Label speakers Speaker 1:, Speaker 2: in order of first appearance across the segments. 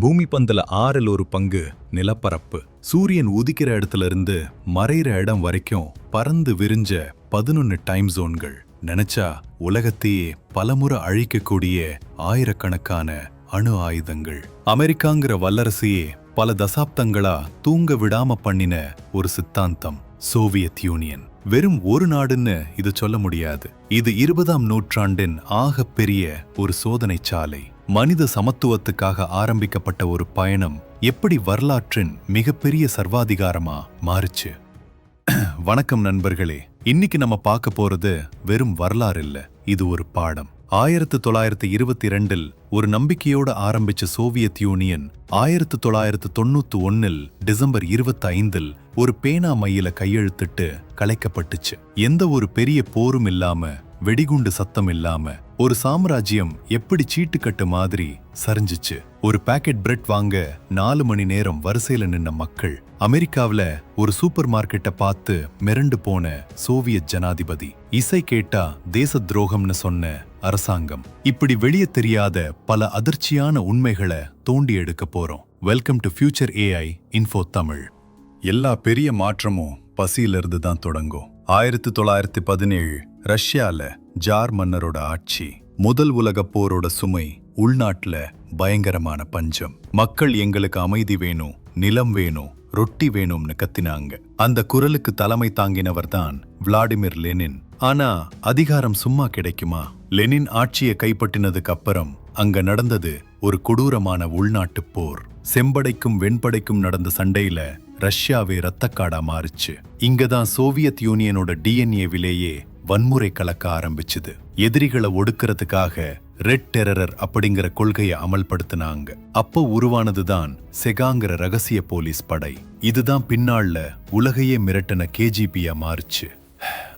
Speaker 1: பூமி பந்தல ஆறில் ஒரு பங்கு நிலப்பரப்பு. சூரியன் உதிக்கிற இடத்துல இருந்து மறையிற இடம் வரைக்கும் பறந்து விரிஞ்ச பதினொன்னு டைம் ஜோன்கள் நினைச்சா உலகத்தையே பலமுறை அழிக்கக்கூடிய ஆயிரக்கணக்கான அணு ஆயுதங்கள். அமெரிக்காங்கிற வல்லரசையே பல தசாப்தங்களா தூங்க விடாம பண்ணின ஒரு சித்தாந்தம். Soviet Union. வெறும் ஒரு நாடுன்னு இது சொல்ல முடியாது. இது இருபதாம் நூற்றாண்டின் ஆக பெரிய ஒரு சோதனை சாலை. மனித சமத்துவத்துக்காக ஆரம்பிக்கப்பட்ட ஒரு பயணம் எப்படி வரலாற்றின் மிகப்பெரிய சர்வாதிகாரமா மாறுச்சு? வணக்கம் நண்பர்களே. இன்னைக்கு நம்ம பார்க்க போறது வெறும் வரலாறு இல்ல. இது ஒரு பாடம். ஆயிரத்து தொள்ளாயிரத்து இருபத்தி ரெண்டில் ஒரு நம்பிக்கையோட ஆரம்பிச்ச சோவியத் யூனியன் ஆயிரத்து தொள்ளாயிரத்து தொண்ணூத்து ஒன்னில் டிசம்பர் இருபத்தி ஐந்தில் ஒரு பேனா மையில கையெழுத்திட்டு கலைக்கப்பட்டுச்சு. எந்த ஒரு பெரிய போரும் இல்லாம வெடிகுண்டு சத்தம் இல்லாம ஒரு சாம்ராஜ்யம் எப்படி சீட்டுக்கட்டு மாதிரி சரிஞ்சிச்சு. ஒரு பாக்கெட் பிரெட் வாங்க நாலு மணி நேரம் வரிசையில நின்ன மக்கள் அமெரிக்காவுல ஒரு சூப்பர் மார்க்கெட்டை பார்த்து மிரண்டு போன சோவியத் ஜனாதிபதி. இசை கேட்டா தேச துரோகம்னு சொன்ன அரசாங்கம். இப்படி வெளியே தெரியாத பல அதிர்ச்சியான உண்மைகளை தோண்டி எடுக்க போறோம். Welcome to future AI info Tamil எல்லா பெரிய மாற்றமும் பசியிலிருந்து தான் தொடங்கும். ஆயிரத்தி தொள்ளாயிரத்தி பதினேழு ரஷ்யால ஜார் மன்னரோட ஆட்சி. முதல் உலகப் போரோட சுமை உள்நாட்டுல பயங்கரமான பஞ்சம். மக்கள் எங்களுக்கு அமைதி வேணும் நிலம் வேணும் ரொட்டி வேணும்னு கத்தினாங்க. அந்த குரலுக்கு தலைமை தாங்கினவர் தான் விளாடிமிர் லெனின். ஆனா அதிகாரம் சும்மா கிடைக்குமா? லெனின் ஆட்சியை கைப்பற்றினதுக்கு அப்புறம் அங்க நடந்தது ஒரு கொடூரமான உள்நாட்டுப் போர். செம்படைக்கும் வெண்படைக்கும் நடந்த சண்டையில ரஷ்யாவே ரத்தக்காடா மாறுச்சு. இங்கதான் சோவியத் யூனியனோட டிஎன்ஏவிலேயே வன்முறை கலக்க ஆரம்பிச்சுது. எதிரிகளை ஒடுக்கிறதுக்காக ரெட் டெரரர் அப்படிங்கிற கொள்கையை அமல்படுத்தினாங்க. அப்போ உருவானதுதான் செகாங்கிற ரகசிய போலீஸ் படை. இதுதான் பின்னால உலகையே மிரட்டின கேஜிபியா மாறுச்சு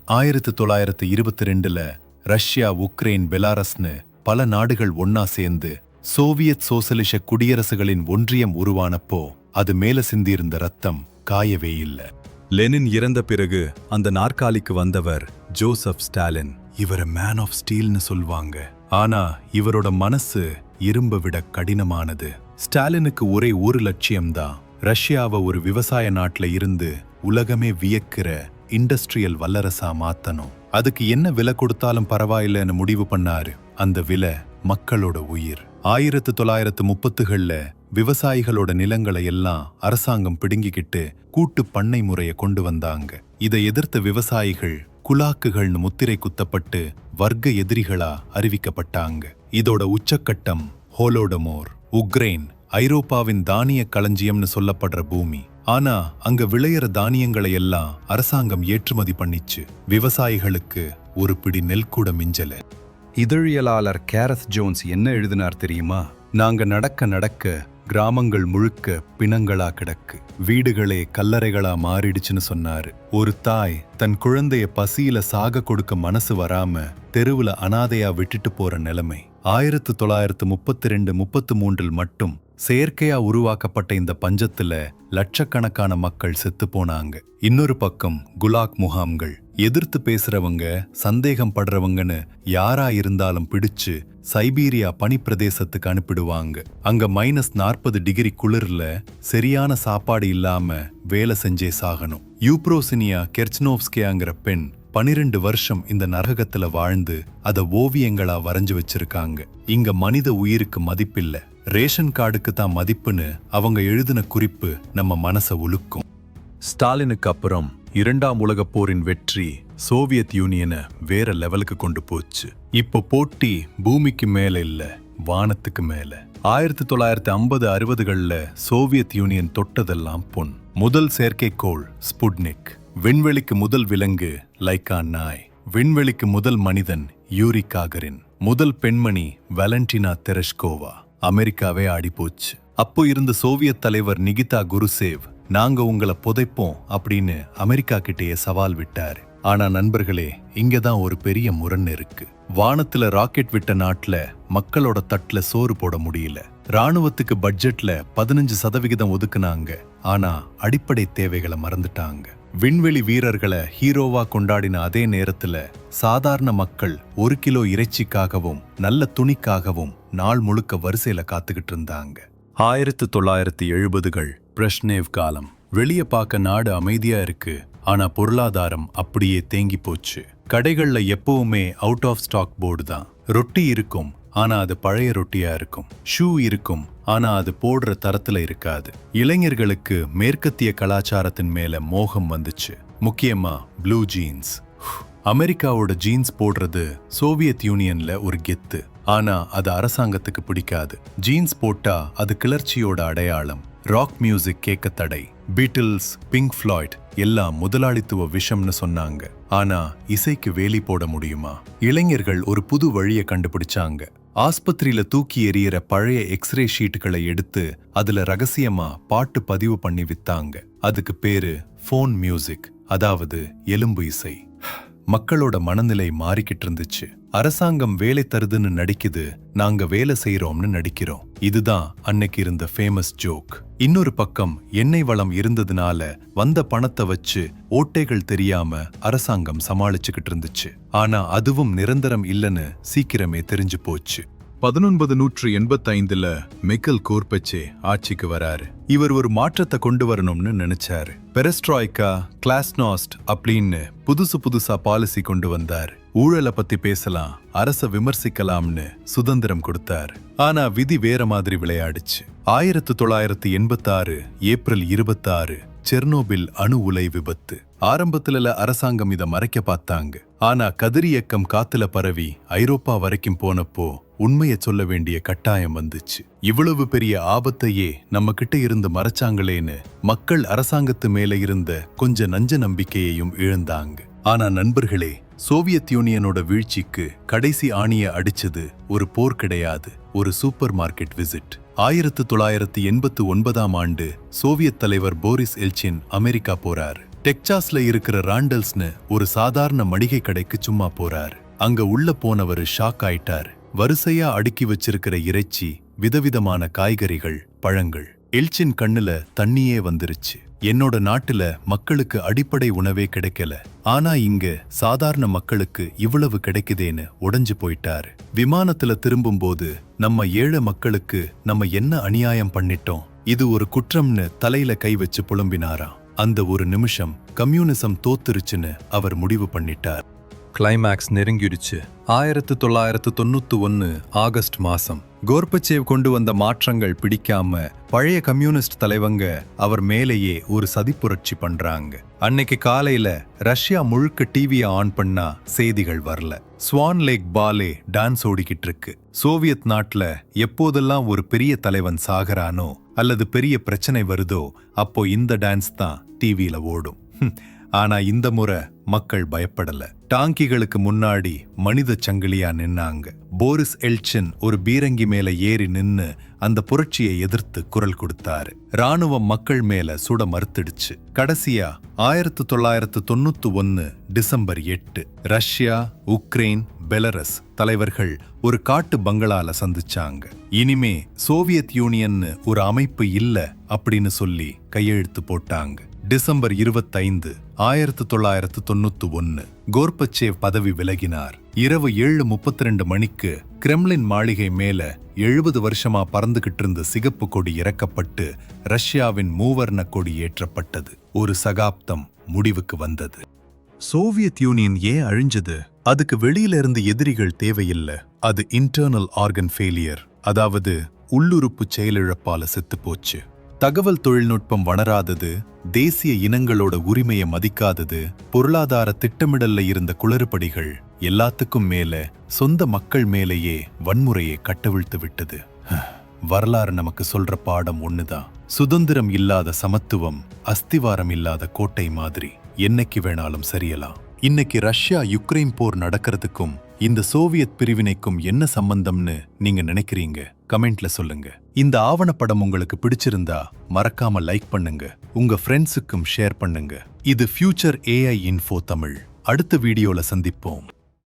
Speaker 1: ஆயிரத்து தொள்ளாயிரத்து இருபத்தி ரெண்டுல ரஷ்யா உக்ரைன் பெலாரஸ்னு பல நாடுகள் ஒன்னா சேர்ந்து சோவியத் சோசலிச குடியரசுகளின் ஒன்றியம் உருவானப்போ அது மேல சிந்தியிருந்த ரத்தம் காயவே இல்லை. லெனின் இறந்த பிறகு அந்த நாற்காலிக்கு வந்தவர் ஜோசப் ஸ்டாலின். இவரை மேன் ஆஃப் ஸ்டீல்னு சொல்வாங்க. ஆனா இவரோட மனசு இரும்ப விட கடினமானது. ஸ்டாலினுக்கு ஒரே ஒரு லட்சியம்தான் ரஷ்யாவை ஒரு விவசாய நாட்டுல இருந்து உலகமே வியக்கிற இண்டஸ்ட்ரியல் வல்லரசா மாத்தணும். அதுக்கு என்ன விலை கொடுத்தாலும் பரவாயில்லன்னு முடிவு பண்ணாரு. அந்த விலை மக்களோட உயிர். ஆயிரத்து தொள்ளாயிரத்து முப்பத்துகள்ல விவசாயிகளோட நிலங்களை எல்லாம் அரசாங்கம் பிடுங்கிக்கிட்டு கூட்டு பண்ணை முறையை கொண்டு வந்தாங்க. இதை எதிர்த்த விவசாயிகள் குலாக்குகள்னு முத்திரை குத்தப்பட்டு வர்க்க எதிரிகளா அறிவிக்கப்பட்டாங்க. இதோட உச்சக்கட்டம் ஹோலோடமோர் உக்ரைன் ஐரோப்பாவின் தானிய களஞ்சியம்னு சொல்லப்படுற பூமி. ஆனா அங்க விளையிற தானியங்களை எல்லாம் அரசாங்கம் ஏற்றுமதி பண்ணிச்சு. விவசாயிகளுக்கு ஒரு பிடி நெல் கூட மிஞ்சல. இதழியலாளர் கேரத் ஜோன்ஸ் என்ன எழுதினார் தெரியுமா? நாங்க நடக்க நடக்க கிராமங்கள் முழுக்க பிணங்களா கிடக்கு. வீடுகளே கல்லறைகளா மாறிடுச்சுன்னு சொன்னாரு. ஒரு தாய் தன் குழந்தைய பசியில சாக கொடுக்க மனசு வராம தெருவுல அனாதையா விட்டுட்டு போற நிலைமை. ஆயிரத்து தொள்ளாயிரத்து முப்பத்தி ரெண்டு முப்பத்து மூன்றில் மட்டும் செயற்கையா உருவாக்கப்பட்ட இந்த பஞ்சத்துல லட்சக்கணக்கான மக்கள் செத்து போனாங்க. இன்னொரு பக்கம் குலாக் முகாம்கள். எதிர்த்து பேசுறவங்க சந்தேகம் படுறவங்கன்னு யாரா இருந்தாலும் பிடிச்சு சைபீரியா பனிப்பிரதேசத்துக்கு அனுப்பிடுவாங்க. அங்க மைனஸ் நாற்பது டிகிரி குளிர்ல சரியான சாப்பாடு இல்லாம வேலை செஞ்சே சாகணும். யூப்ரோசினியா கெர்ச்னோவ்ஸ்கேங்கிற பெண் பனிரெண்டு வருஷம் இந்த நரகத்துல வாழ்ந்து அதை ஓவியங்களா வரைஞ்சு வச்சிருக்காங்க. இங்க மனித உயிருக்கு மதிப்பில்ல. ரேஷன் கார்டுக்கு தான் மதிப்புன்னு அவங்க எழுதின குறிப்பு நம்ம மனசை உலுக்கும். ஸ்டாலினுக்கு அப்புறம் இரண்டாம் உலகப் போரின் வெற்றி சோவியத் யூனியனை வேற லெவலுக்கு கொண்டு போச்சு. இப்போ போட்டி பூமிக்கு மேல இல்ல வானத்துக்கு மேல. ஆயிரத்தி தொள்ளாயிரத்தி ஐம்பது அறுபதுகள்ல சோவியத் யூனியன் தொட்டதெல்லாம் பொன். முதல் செயற்கைக்கோள் ஸ்புட்னிக். விண்வெளிக்கு முதல் விலங்கு லைக்கா நாய். விண்வெளிக்கு முதல் மனிதன் யூரி காகரின். முதல் பெண்மணி வேலண்டினா தெரஷ்கோவா. அமெரிக்காவே ஆடிப்போச்சு. அப்போ இருந்த சோவியத் தலைவர் நிகிதா குருசேவ் நாங்க உங்களை புதைப்போம் அப்படின்னு அமெரிக்கா கிட்டேயே சவால் விட்டார். ஆனா நண்பர்களே இங்க தான் ஒரு பெரிய முரண் இருக்கு. வானத்துல ராக்கெட் விட்ட நாட்டுல மக்களோட தட்டுல சோறு போட முடியல. ராணுவத்துக்கு பட்ஜெட்ல பதினஞ்சு சதவிகிதம் ஒதுக்குனாங்க. ஆனா அடிப்படை தேவைகளை மறந்துட்டாங்க. விண்வெளி வீரர்களை ஹீரோவா கொண்டாடின அதே நேரத்துல சாதாரண மக்கள் ஒரு கிலோ இறைச்சிக்காகவும் நல்ல துணிக்காகவும் நாள் முழுக்க வரிசையில காத்துக்கிட்டு இருந்தாங்க. ஆயிரத்து தொள்ளாயிரத்தி எழுபதுகள் பிரஷ்னேவ் காலம். வெளியே பார்க்க நாடு அமைதியா இருக்கு. ஆனா பொருளாதாரம் அப்படியே தேங்கி போச்சு. கடைகள்ல எப்பவுமே அவுட் ஆஃப் ஸ்டாக் போர்டு தான். ரொட்டி இருக்கும் ஆனா அது பழைய ரொட்டியா இருக்கும். ஷூ இருக்கும் ஆனா அது போடுற தரத்துல இருக்காது. இளைஞர்களுக்கு மேற்கத்திய கலாச்சாரத்தின் மேல மோகம் வந்துச்சு. முக்கியமா ப்ளூ ஜீன்ஸ் அமெரிக்காவோட ஜீன்ஸ் போடுறது சோவியத் யூனியன்ல ஒரு கெத்து. ஆனா அது அரசாங்கத்துக்கு பிடிக்காது. ஜீன்ஸ் போட்டா அது கிளர்ச்சியோட அடையாளம். ராக் மியூசிக் கேட்க தடை. பீட்டில்ஸ் பிங்க் ஃப்ளாய்ட் எல்லாம் முதலாளித்துவ விஷம்னு சொன்னாங்க. ஆனா இசைக்கு வேலி போட முடியுமா? இளைஞர்கள் ஒரு புது வழியை கண்டுபிடிச்சாங்க. ஆஸ்பத்திரியில தூக்கி எறியற பழைய எக்ஸ்ரே ஷீட்டுகளை எடுத்து அதுல ரகசியமா பாட்டு பதிவு பண்ணி வித்தாங்க. அதுக்கு பேரு ஃபோன் மியூசிக் அதாவது எலும்பு இசை. மக்களோட மனநிலை மாறிக்கிட்டு இருந்துச்சு. அரசாங்கம் வேலை தருதுன்னு நடிக்குது நாங்க வேலை செய்யறோம்னு நடிக்கிறோம். இதுதான் அன்னைக்கு இருந்த ஃபேமஸ் ஜோக் இன்னொரு பக்கம் எண்ணெய் வளம் இருந்ததுனால வந்த பணத்தை வச்சு ஓட்டைகள் தெரியாம அரசாங்கம் சமாளிச்சுக்கிட்டு இருந்துச்சு. ஆனா அதுவும் நிரந்தரம் இல்லைன்னு சீக்கிரமே தெரிஞ்சு போச்சு. பதினொன்பது நூற்று எண்பத்தைந்துல மிக்கல் கோர்பச்சே ஆட்சிக்கு வராரு. இவர் ஒரு மாற்றத்தை கொண்டு வரணும்னு நினைச்சாரு. பெரஸ்ட்ராய்க்கா கிளாஸ்னாஸ்ட் அப்படின்னு புதுசு புதுசா பாலிசி கொண்டு வந்தார். ஊழலை பத்தி பேசலாம் அரச விமர்சிக்கலாம்னு சுதந்திரம் கொடுத்தார். ஆனா விதி வேற மாதிரி விளையாடுச்சு. ஆயிரத்து தொள்ளாயிரத்து எண்பத்தாறு ஏப்ரல் இருபத்தாறு செர்னோபில் அணு உலை விபத்து. ஆரம்பத்துல அரசாங்கம் இத மறைக்க பார்த்தாங்க. ஆனா கதிரியக்கம் காத்துல பரவி ஐரோப்பா வரைக்கும் போனப்போ உண்மைய சொல்ல வேண்டிய கட்டாயம் வந்துச்சு. இவ்வளவு பெரிய ஆபத்தையே நம்ம கிட்ட இருந்து மறைச்சாங்களேன்னு மக்கள் அரசாங்கத்து மேல இருந்த கொஞ்ச நஞ்ச நம்பிக்கையையும் இழந்தாங்க. ஆனா நண்பர்களே சோவியத் யூனியனோட வீழ்ச்சிக்கு கடைசி ஆணிய அடிச்சது ஒரு போர் கிடையாது ஒரு சூப்பர் மார்க்கெட் விசிட். ஆயிரத்து தொள்ளாயிரத்து எண்பத்து ஒன்பதாம் ஆண்டு சோவியத் தலைவர் போரிஸ் எல்ச்சின் அமெரிக்கா போறார். டெக்சாஸ்ல இருக்கிற ராண்டல்ஸ்னு ஒரு சாதாரண மளிகை கடைக்கு சும்மா போறார். அங்க உள்ள போனவர் ஷாக் ஆயிட்டார். வரிசையா அடுக்கி வச்சிருக்கிற இறைச்சி விதவிதமான காய்கறிகள் பழங்கள். எல்ச்சின் கண்ணுல தண்ணியே வந்துருச்சு. என்னோட நாட்டுல மக்களுக்கு அடிப்படை உணவே கிடைக்கல. ஆனா இங்க சாதாரண மக்களுக்கு இவ்வளவு கிடைக்குதேன்னு உடைஞ்சு போயிட்டாரு. விமானத்துல திரும்பும்போது நம்ம ஏழை மக்களுக்கு நம்ம என்ன அநியாயம் பண்ணிட்டோம்? இது ஒரு குற்றம்னு தலையில கை வச்சு புலம்பினாராம். அந்த ஒரு நிமிஷம் கம்யூனிசம் தோத்துருச்சுன்னு அவர் முடிவு பண்ணிட்டார். கிளைமேக்ஸ் நெருங்கிடுச்சு. ஆயிரத்து தொள்ளாயிரத்து தொண்ணூத்தி ஒன்னு ஆகஸ்ட் மாசம். கோர்பச்சேவ் கொண்டு வந்த மாற்றங்கள் பிடிக்காம பழைய கம்யூனிஸ்ட் தலைவங்க அவர் மேலேயே ஒரு சதிப்புரட்சி பண்றாங்க. அன்னைக்கு காலையில ரஷ்யா முழுக்க டிவியை ஆன் பண்ணா செய்திகள் வரல. ஸ்வான் லேக் பாலே டான்ஸ் ஓடிக்கிட்டு இருக்கு. சோவியத் நாட்டுல எப்போதெல்லாம் ஒரு பெரிய தலைவன் சாகிறானோ அல்லது பெரிய பிரச்சனை வருதோ அப்போ இந்த டான்ஸ் தான் டிவியில ஓடும். ஆனா இந்த முறை மக்கள் பயப்படல. டாங்கிகளுக்கு முன்னாடி மனித சங்கிலியா நின்னாங்க. போரிஸ் எல்ச்சின் ஒரு பீரங்கி மேல ஏறி நின்னு அந்த புரட்சியை எதிர்த்து குரல் கொடுத்தாரு. ராணுவம் மக்கள் மேல சுட மறுத்துடுச்சு. கடைசியா ஆயிரத்து தொள்ளாயிரத்து தொண்ணூத்து ஒன்னு டிசம்பர் எட்டு ரஷ்யா உக்ரைன் பெலரஸ் தலைவர்கள் ஒரு காட்டு பங்களால சந்திச்சாங்க. இனிமே சோவியத் யூனியன்னு ஒரு அமைப்பு இல்ல அப்படின்னு சொல்லி கையெழுத்து போட்டாங்க. டிசம்பர் இருபத்தைந்து ஆயிரத்து தொள்ளாயிரத்து தொண்ணூத்து ஒன்னு கோர்பச்சேவ் பதவி விலகினார். இரவு ஏழு முப்பத்தி ரெண்டு மணிக்கு கிரெம்லின் மாளிகை மேல எழுபது வருஷமா பறந்துகிட்டு இருந்த சிகப்பு கொடி இறக்கப்பட்டு ரஷ்யாவின் மூவர்ண கொடி ஏற்றப்பட்டது. ஒரு சகாப்தம் முடிவுக்கு வந்தது. சோவியத் யூனியன் ஏன் அழிஞ்சது? அதுக்கு வெளியில இருந்து எதிரிகள் தேவையில்லை. அது இன்டர்னல் ஆர்கன் ஃபெயிலியர் அதாவது உள்ளுறுப்பு செயலிழப்பால செத்து போச்சு. தகவல் தொழில்நுட்பம் வளராதது தேசிய இனங்களோட உரிமையை மதிக்காதது பொருளாதார திட்டமிடல்ல இருந்த குளறுபடிகள் எல்லாத்துக்கும் மேல சொந்த மக்கள் மேலேயே வன்முறையை கட்டவிழ்த்து விட்டது. வரலாறு நமக்கு சொல்ற பாடம் ஒண்ணுதான். சுதந்திரம் இல்லாத சமத்துவம் அஸ்திவாரம் இல்லாத கோட்டை மாதிரி என்னைக்கு வேணாலும் சரியலாம். இன்னைக்கு ரஷ்யா யுக்ரைன் போர் நடக்கிறதுக்கும் இந்த சோவியத் பிரிவினைக்கும் என்ன சம்பந்தம்னு நீங்க நினைக்கிறீங்க? கமெண்ட்ல சொல்லுங்க. இந்த ஆவணப்படம் உங்களுக்கு பிடிச்சிருந்தா மறக்காம லைக் பண்ணுங்க. உங்க ஃப்ரெண்ட்ஸுக்கும் ஷேர் பண்ணுங்க. இது ஃபியூச்சர் ஏஐ இன்ஃபோ தமிழ். அடுத்த வீடியோல சந்திப்போம்.